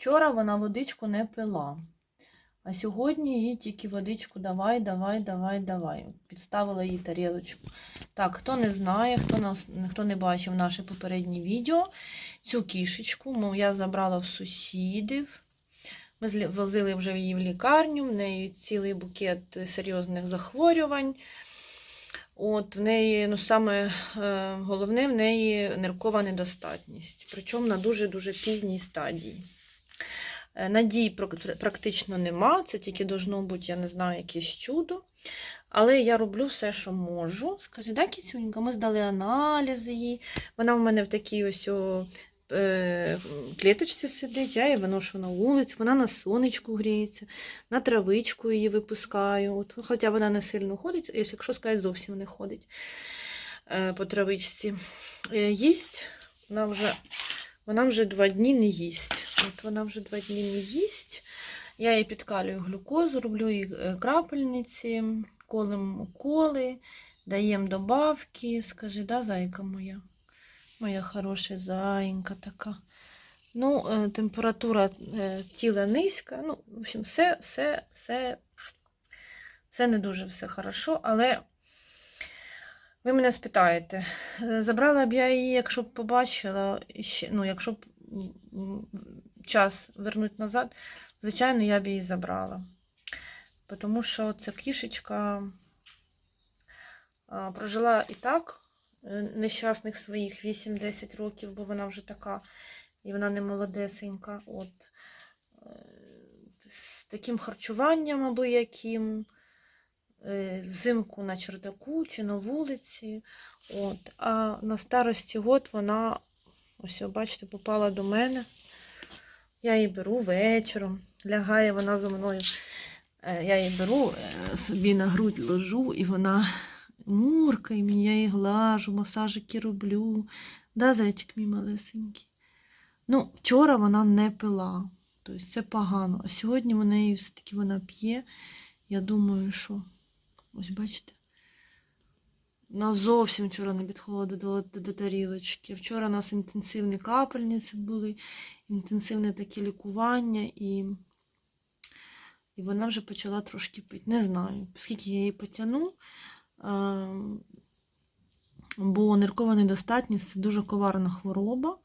Вчора вона водичку не пила. А сьогодні їй тільки водичку давай, давай, давай, давай. Підставила їй тарілочку. Так, хто не знає, хто, нас, хто не бачив наше попереднє відео, цю кішечку я забрала в сусідів. Ми возили вже її в лікарню, в неї цілий букет серйозних захворювань. От, в неї, ну саме е, головне, в неї ниркова недостатність, причому на дуже-дуже пізній стадії. Е, Надій практично нема, це тільки должно бути, я не знаю, якесь чудо. Але я роблю все, що можу. Скажи, да, кісюнька, ми здали аналізи їй. Вона в мене в такій ось о, е, клеточці сидить, я її виношу на вулицю, вона на сонечку гріється, на травичку її випускаю. От, хоча вона не сильно ходить, якщо сказати, зовсім не ходить е, по травичці. Е, їсть, вона вже, вона вже два дні не їсть. От вона вже два дні не їсть. Я їй підкалюю глюкозу, роблю їй е, крапельниці, колем уколи, даємо добавки. Скажи, да, зайка моя? Моя хороша зайка така. Ну, е, температура е, тіла низька. Ну, в общем, все, все, все, все не дуже все хорошо, але ви мене спитаєте, забрала б я її, якщо б побачила, ну, якщо б час вернуть назад, звичайно, я б її забрала. Тому що ця кішечка прожила і так е, нещасних своїх 8-10 років, бо вона вже така, і вона не молодесенька. От. Е, З таким харчуванням або яким, е, взимку на чердаку чи на вулиці. От. А на старості год вона, ось, бачите, попала до мене. Я її беру вечором, лягає вона за мною. Е, Я її беру, е, собі на грудь ложу, і вона муркає мені, я її глажу, масажики роблю. Да, зайчик мій малесенький. Ну, вчора вона не пила. Тобто це погано. А сьогодні в неї все-таки вона п'є. Я думаю, що. Ось бачите. Вона зовсім вчора не підходила до, до, до тарілочки. Вчора у нас інтенсивні капельниці були, інтенсивне таке лікування, і, і вона вже почала трошки пити. Не знаю, скільки я її потягну. Ем, Бо ниркова недостатність це дуже коварна хвороба.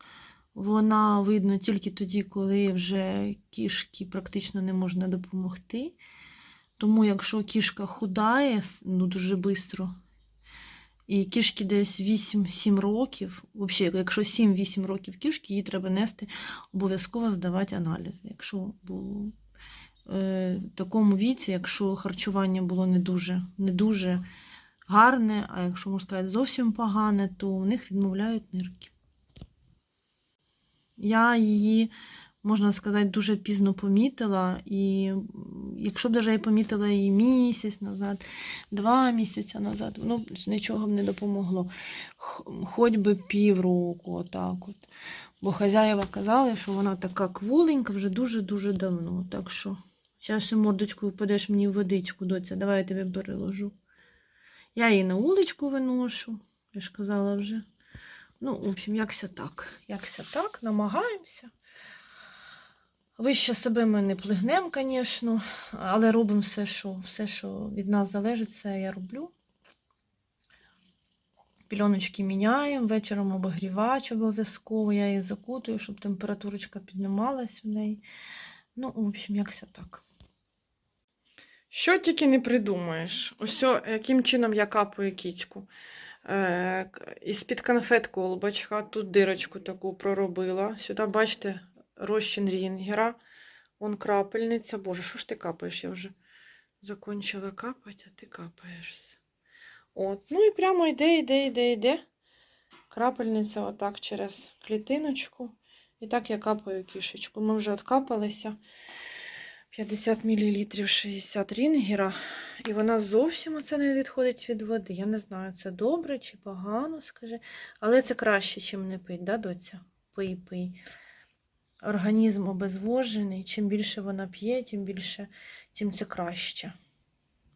Вона видно тільки тоді, коли вже кішки практично не можна допомогти. Тому, якщо кішка худає ну, дуже швидко, і кішки десь 8-7 років, взагалі, якщо 7-8 років кішки, їй треба нести, обов'язково здавати аналізи. Якщо було е, в такому віці, якщо харчування було не дуже, не дуже гарне, а якщо можна сказати, зовсім погане, то у них відмовляють нирки. Я її, можна сказати, дуже пізно помітила, і якщо б навіть помітила її місяць назад, два місяці назад, б нічого б не допомогло. Хоч би півроку, отак от. Бо хазяєва казали, що вона така кволенька вже дуже-дуже давно. Так що, зараз мордочку впадеш мені в водичку, доця, давай я тебе переложу. Я її на вуличку виношу, я ж казала вже. Ну, в общем, якся так. Якся так, намагаємося. Вище себе ми не плигнемо, звісно, але робимо все, що, все, що від нас залежить, все я роблю. Пільоночки міняємо, вечором обогрівач обов'язково, я її закутую, щоб температурочка піднімалась у неї. Ну, в общем, якся так. Що тільки не придумаєш. Ось яким чином я капаю кічку. Е, із-під конфет колбочка, тут дирочку таку проробила. Сюди, бачите, розчин рінгера. Вон крапельниця. Боже, що ж ти капаєш? Я вже закончила капати, а ти капаєш все. От. Ну і прямо йде, йде, йде, йде. Крапельниця отак через клітиночку. І так я капаю кішечку. Ми вже откапалися. 50 мл 60 рінгера. І вона зовсім оце не відходить від води. Я не знаю, це добре чи погано, скажи. Але це краще, чим не пить, да, доця? Пий, пий. Організм обезвожений. Чим більше вона п'є, тим більше, тим це краще.